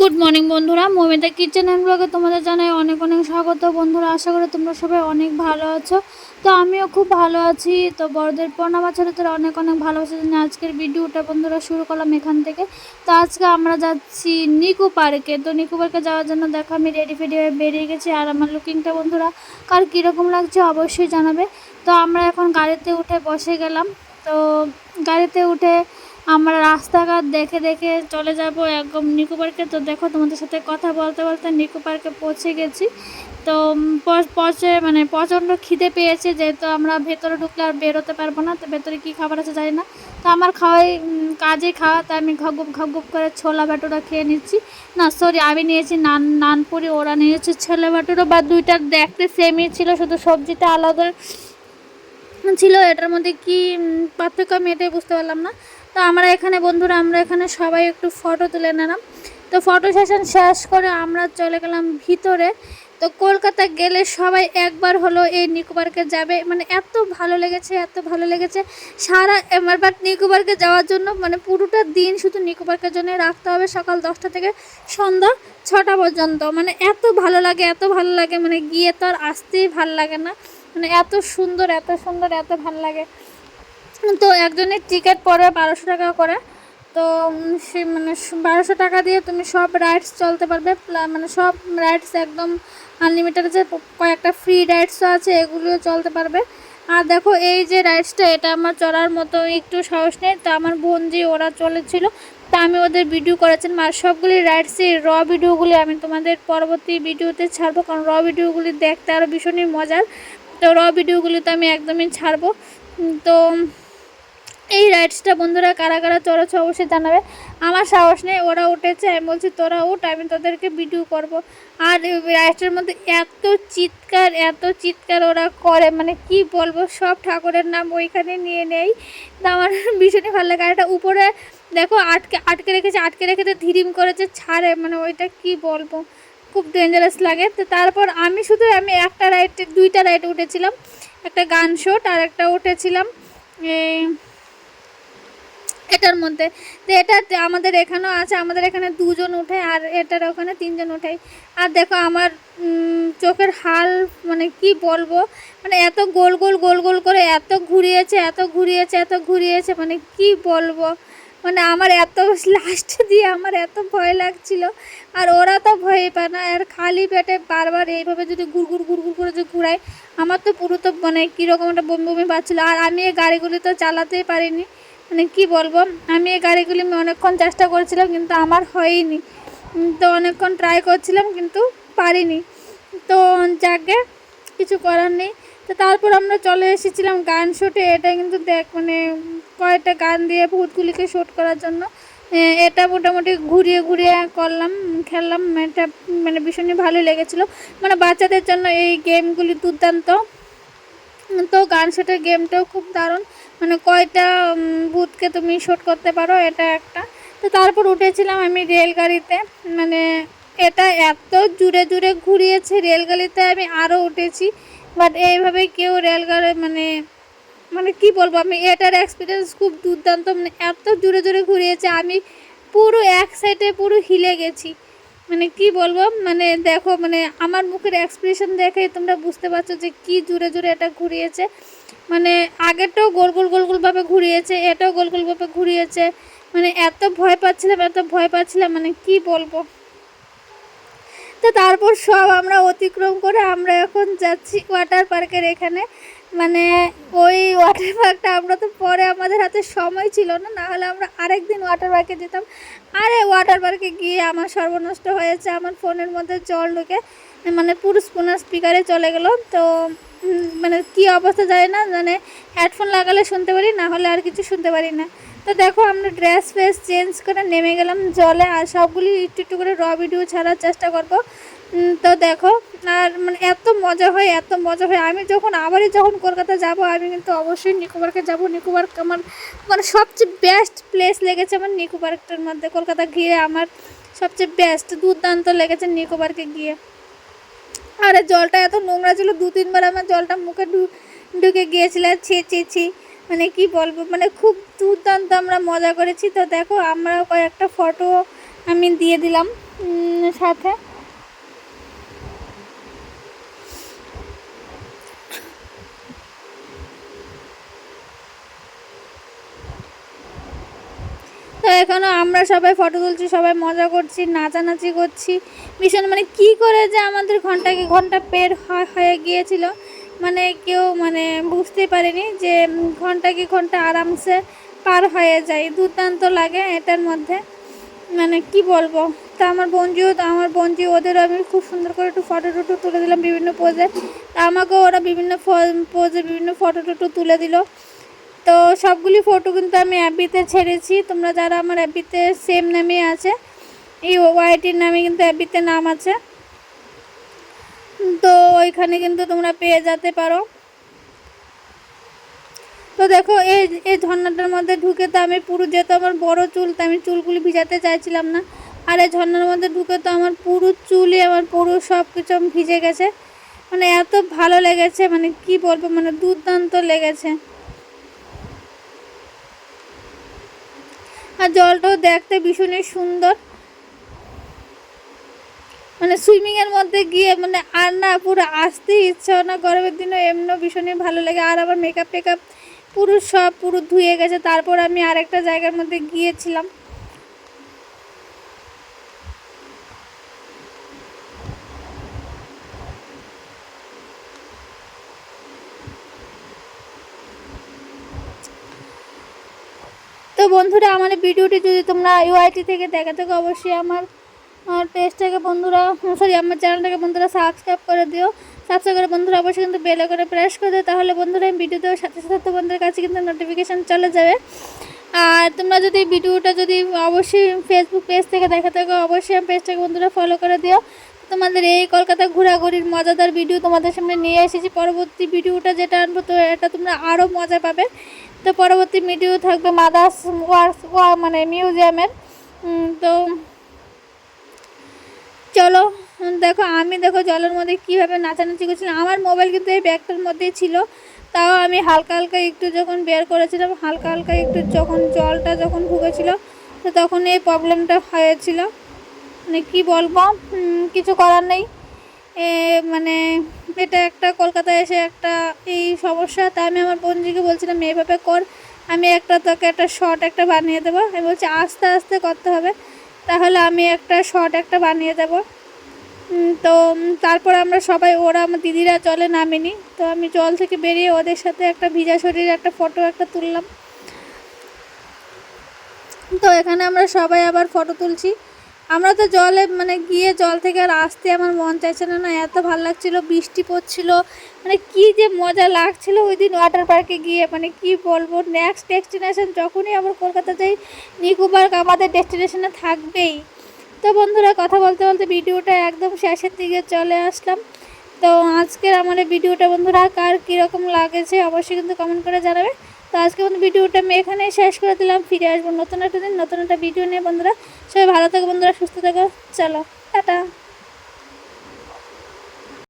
Good morning বন্ধুরা। Momita kitchen and ব্লগে তোমাদের জানাই অনেক অনেক স্বাগত। বন্ধুরা, আশা করি তোমরা সবাই অনেক ভালো আছো। তো আমিও খুব ভালো আছি। তো বড়দের প্রণাম তোরা অনেক অনেক ভালোবাসা জানি আজকের ভিডিওটা বন্ধুরা শুরু করলাম এখান থেকে। তো আজকে আমরা যাচ্ছি নিকো পার্কে। তো নিকো পার্কে যাওয়ার জন্য দেখো আমি রেডি ফেডি হয়ে বেরিয়ে গেছি। আর আমার লুকিংটা বন্ধুরা কার কীরকম লাগছে অবশ্যই জানাবে। তো আমরা এখন গাড়িতে উঠে বসে গেলাম। তো গাড়িতে উঠে আমরা রাস্তাঘাট দেখে দেখে চলে যাব একদম নিকো পার্কে। তো দেখো তোমাদের সাথে কথা বলতে বলতে নিকো পার্কে পৌঁছে গেছি। তো উম, প- পৌঁছে মানে প্রচণ্ড খিদে পেয়েছে যেহেতু আমরা ভেতরে ঢুকলে আর বেরোতে পারব না তো ভেতরে কী খাবার আছে জানি না। তো আমার খাওয়াই কাজে খাওয়া তো আমি ঘগুপ ঘগুপ করে ছোলা ভাটুরা খেয়ে নিচ্ছি। না সরি আমি নিয়েছি নান নানপুরি ওরা নিয়েছে ছোলা ভাটুরা বা দুইটা দেখতে সেমই ছিল শুধু সবজিটা আলাদা ছিল। এটার মধ্যে কি পার্থক্য আমি এটাই বুঝতে পারলাম না। তো আমরা এখানে বন্ধুরা, আমরা এখানে সবাই একটু ফটো তুলে নিলাম। তো ফটো সেশন শেষ করে আমরা চলে গেলাম ভিতরে। তো কলকাতা গেলে সবাই একবার হলো এই নিকো পার্কে যাবে। মানে এত ভালো লেগেছে, এত ভালো লেগেছে। সারা এবার বাট নিকো পার্কে যাওয়ার জন্য মানে পুরোটা দিন শুধু নিকো পার্কের জন্য রাখতে হবে। সকাল দশটা থেকে সন্ধ্যা ছটা পর্যন্ত। মানে এত ভালো লাগে, এত ভালো লাগে। মানে গিয়ে তো আর আসতেই ভালো লাগে না। মানে এত সুন্দর এত সুন্দর, এত ভালো লাগে। তো একজনের টিকিট পড়ে বারোশো টাকা করে। তো সে মানে বারোশো টাকা দিয়ে তুমি সব রাইডস চলতে পারবে। মানে সব রাইডস একদম আনলিমিটেড যে কয়েকটা ফ্রি রাইডসও আছে এগুলিও চলতে পারবে। আর দেখো, এই যে রাইডসটা এটা আমার চড়ার মতো একটু সাহস নেই। তো আমার বোন যে ওরা চলেছিল, তা আমি ওদের ভিডিও করেছিলাম। আর সবগুলি রাইডসই র ভিডিওগুলি আমি তোমাদের পরবর্তী ভিডিওতে ছাড়বো, কারণ র ভিডিওগুলি দেখতে আরও ভীষণই মজার। তো র ভিডিওগুলি তো আমি একদমই ছাড়বো। তো এই রাইডসটা বন্ধুরা কারা কারা চড়েছে অবশ্যই জানাবে। আমার সাহস নেই, ওরা উঠেছে, আমি বলছি, তোরা উঠ, আমি তোদেরকে ভিডিও করব। আর রাইডসটার মধ্যে এত চিৎকার এত চিৎকার ওরা করে মানে কি বলব, সব ঠাকুরের নাম ওইখানে নিয়ে নেই। তা আমার ভীষণই ভালো লাগে। আর এটা উপরে দেখো, আটকে আটকে রেখেছে, আটকে রেখে তো ধীরিম করেছে, ছাড়ে মানে ওইটা কি বলব, খুব ডেঞ্জারাস লাগে। তো তারপর আমি শুধু, আমি একটা রাইড দুইটা রাইড উঠেছিলাম। একটা গান শোট আর একটা উঠেছিলাম। এটার মধ্যে। তো এটা আমাদের এখানেও আছে, আমাদের এখানে দুজন উঠে আর এটার ওখানে তিনজন উঠে আর দেখো আমার চোখের হাল মানে কি বলব? মানে এত গোল গোল গোল গোল করে এত ঘুরিয়েছে এত ঘুরিয়েছে এত ঘুরিয়েছে মানে কি বলব? মানে আমার এত লাস্ট দিয়ে আমার এত ভয় লাগছিল। আর ওরা তো ভয় পায় না, আর খালি পেটে বারবার এইভাবে যদি গুড়গুড় গুড়গুড় করে যদি ঘুরায়, আমার তো পুরো তো মানে কীরকম একটা বমি বমি পাচ্ছিলো আর আমি এই গাড়িগুলি তো চালাতেই পারিনি। মানে কি বলব? আমি এই গাড়িগুলি অনেকক্ষণ চেষ্টা করেছিলাম, কিন্তু আমার হয়নি। তো অনেকক্ষণ ট্রাই করছিলাম, কিন্তু পারিনি। তো যাকে কিছু করার নেই। তো তারপর আমরা চলে এসেছিলাম গান শুটে। এটা কিন্তু দেখ মানে কয়েকটা গান দিয়ে ভূতগুলিকে শ্যুট করার জন্য। এটা মোটামুটি ঘুরিয়ে ঘুরিয়ে করলাম, খেললাম। এটা মানে ভীষণই ভালো লেগেছিলো। মানে বাচ্চাদের জন্য এই গেমগুলি দুর্দান্ত। তো গান সেটের গেমটাও খুব দারুণ। মানে কয়টা বুথকে তুমি শ্যুট করতে পারো, এটা একটা। তো তারপর উঠেছিলাম আমি রেলগাড়িতে। মানে এটা এত জুড়ে জুড়ে ঘুরিয়েছে, রেলগাড়িতে আমি আরও উঠেছি। বাট এইভাবে কেউ রেলগাড়ি মানে মানে কি বলব, আমি এটার এক্সপিরিয়েন্স খুব দুর্দান্ত। মানে এত জুড়ে জুড়ে ঘুরিয়েছে, আমি পুরো এক সাইডে পুরো হিলে গেছি। মানে কি বলব মানে দেখো মানে আমার মুখের এক্সপ্রেশন দেখে তোমরা বুঝতে পারছ যে কি জুড়ে জুড়ে এটা ঘুরিয়েছে। মানে আগেরটাও গোল গোল গোল গোলভাবে ঘুরিয়েছে, এটাও গোল গোলভাবে ঘুরিয়েছে। মানে এত ভয় পাচ্ছিলাম, এত ভয় পাচ্ছিলাম মানে কি বলব? তো তারপর সব আমরা অতিক্রম করে আমরা এখন যাচ্ছি ওয়াটার পার্কের এখানে। মানে ওই ওয়াটার পার্কটা আমরা তো পরে আমাদের হাতে সময় ছিল না না হলে আমরা আরেকদিন ওয়াটার পার্কে যেতাম। আরে ওয়াটার পার্কে গিয়ে আমার সর্বনষ্ট হয়েছে, আমার ফোনের মধ্যে জল ঢুকে মানে পুরো স্পুনার স্পিকারে চলে গেলো। তো মানে কি অবস্থা যায় না মানে হেডফোন লাগালে শুনতে পারি না হলে আর কিছু শুনতে পারি না। তো দেখো, আমরা ড্রেস ফ্রেস চেঞ্জ করে নেমে গেলাম, জলে, আর সবগুলি একটু একটু করে র ভিডিও ছাড়ার চেষ্টা করব। তো দেখো আর মানে এত মজা হয়, এত মজা হয়। আমি যখন, আবারই যখন কলকাতা যাব, আমি কিন্তু অবশ্যই নিকো পার্কে যাব। নিকো পার্ক আমার মানে সবচেয়ে বেস্ট প্লেস লেগেছে আমার নিকো পার্কটার মধ্যে। কলকাতা গিয়ে আমার সবচেয়ে বেস্ট দুর্দান্ত লেগেছে নিকো পার্কে গিয়ে। আরে জলটা এত নোংরা ছিল, দু, তিনবার আমার জলটা মুখে ঢুকে গিয়েছিল। ছি ছি ছি মানে কি বলব মানে খুব দুর্দান্ত আমরা মজা করেছি। তো দেখো, আমরা কয়েকটা ফটো আমি দিয়ে দিলাম সাথে। এখনও আমরা সবাই ফটো তুলছি সবাই মজা করছি নাচানাচি করছি। ভীষণ মানে কি করে যে আমাদের ঘন্টাকে ঘণ্টা পের হয়ে গিয়েছিল মানে কেউ মানে বুঝতে পারেনি যে উম, ঘণ্টা আরামসে পার হয়ে যায় দুর্দান্ত লাগে এটার মধ্যে। মানে কি বলব? তা আমার বঞ্জিও আমার বঞ্জি ওদেরও আমি খুব সুন্দর করে একটু ফটো টটো তুলে দিলাম বিভিন্ন পোজে আমাকেও ওরা বিভিন্ন পোজে বিভিন্ন ফটো টটো তুলে দিল। তো সবগুলি ফটো কিন্তু আমি অ্যাপিতে ছেড়েছি। তোমরা যারা আমার অ্যাপিতে সেম নামে আছে, এই ওয়াইটির নামে কিন্তু অ্যাপিতে নাম আছে। তো ওইখানে কিন্তু তোমরা পেয়ে যেতে পারো। তো দেখো, এই এই ঝর্ণাটার মধ্যে ঢুকে তো আমি পুরো যেহেতু আমার বড় চুল তো আমি চুলগুলি ভিজাতে চাইছিলাম না। আর এই ঝর্ণার মধ্যে ঢুকে তো আমার পুরো চুলই, আমার পুরো সব কিছু ভিজে গেছে। মানে এত ভালো লেগেছে মানে কি বলব মানে দুর্দান্ত লেগেছে। আর জলটাও দেখতে ভীষণই সুন্দর। মানে সুইমিংয়ের মধ্যে গিয়ে মানে আর না, পুরো আসতে ইচ্ছা না, গরমের দিনে এমনি ভীষণই ভালো লাগে। আর আবার মেকআপ টেকআপ পুরো সব পুরো ধুয়ে গেছে। তারপর আমি আরেকটা জায়গার মধ্যে গিয়েছিলাম। বন্ধুরা, আমার ভিডিওটি যদি তোমরা ইউআইটি থেকে দেখে থাকো, অবশ্যই আমার পেজটাকে বন্ধুরা সরি আমার চ্যানেলটাকে বন্ধুরা সাবস্ক্রাইব করে দিও। সাবস্ক্রাইব করে বন্ধুরা, অবশ্যই কিন্তু বেল করে প্রেস করে দিও। তাহলে বন্ধুরা, এই ভিডিও দেওয়ার সাথে সাথে তোমাদের কাছে কিন্তু নোটিফিকেশান চলে যাবে। আর তোমরা যদি ভিডিওটা যদি অবশ্যই ফেসবুক পেজ থেকে দেখে থাকো, অবশ্যই আমার পেজটাকে বন্ধুরা ফলো করে দিও। তোমাদের এই কলকাতা ঘোরাঘুরির মজাদার ভিডিও তোমাদের সামনে নিয়ে এসেছি। পরবর্তী ভিডিওটা যেটা আনব, তো এটা তোমরা আরও মজা পাবে। তো পরবর্তী ভিডিও থাকবে মাদার্স ওয়ার্কস মানে মিউজিয়ামের। তো চলো, দেখো, আমি দেখো জলের মধ্যে কীভাবে নাচানাচি করছিলাম। আমার মোবাইল কিন্তু এই ব্যাগটার মধ্যেই ছিল। তাও আমি হালকা হালকা একটু যখন বের করেছিলাম, হালকা হালকা একটু যখন জলটা যখন ঢুকেছিল, তো তখন এই প্রবলেমটা হয়েছিল। মানে কী বলব? কিছু করার নেই। এ, মানে এটা একটা কলকাতায় এসে একটা এই সমস্যা। তা আমি আমার বন্ধুকে বলছিলাম এইভাবে কর আমি একটা তোকে একটা শর্ট একটা বানিয়ে দেবো। আমি বলছি আস্তে আস্তে করতে হবে। তাহলে আমি একটা শর্ট একটা বানিয়ে দেবো। তো তারপর আমরা সবাই ওরা আমার দিদিরা জলে নামেনি। তো আমি জল থেকে বেরিয়ে ওদের সাথে একটা ভিজা শরীরে একটা ফটো একটা তুললাম। তো এখানে আমরা সবাই আবার ফটো তুলছি। আমরা তো জলে মানে গিয়ে জল থেকে আর আসতে আমার মন চাইছে না এত ভালো লাগছিল, বৃষ্টি পড়ছিল মানে কি যে মজা লাগছিল ওই দিন ওয়াটার পার্কে গিয়ে মানে কি বলব নেক্সট ডেস্টিনেশন যখনই আবার কলকাতা যাই, নিকো পার্ক আমাদের ডেস্টিনেশনে থাকবেই। তো বন্ধুরা, কথা বলতে বলতে ভিডিওটা একদম শেষের দিকে চলে আসলাম। তো আজকের আমার ভিডিওটা বন্ধুরা, কার কীরকম লাগেছে অবশ্যই কিন্তু কমেন্ট করে জানাবে। তো আজকে বন্ধু ভিডিওটা আমি এখানেই শেষ করে দিলাম। ফিরে আসব নতুন একটা দিন, নতুন একটা ভিডিও নিয়ে বন্ধুরা। সবাই ভালো থাকো বন্ধুরা, সুস্থ থাকো। চলো, টাটা।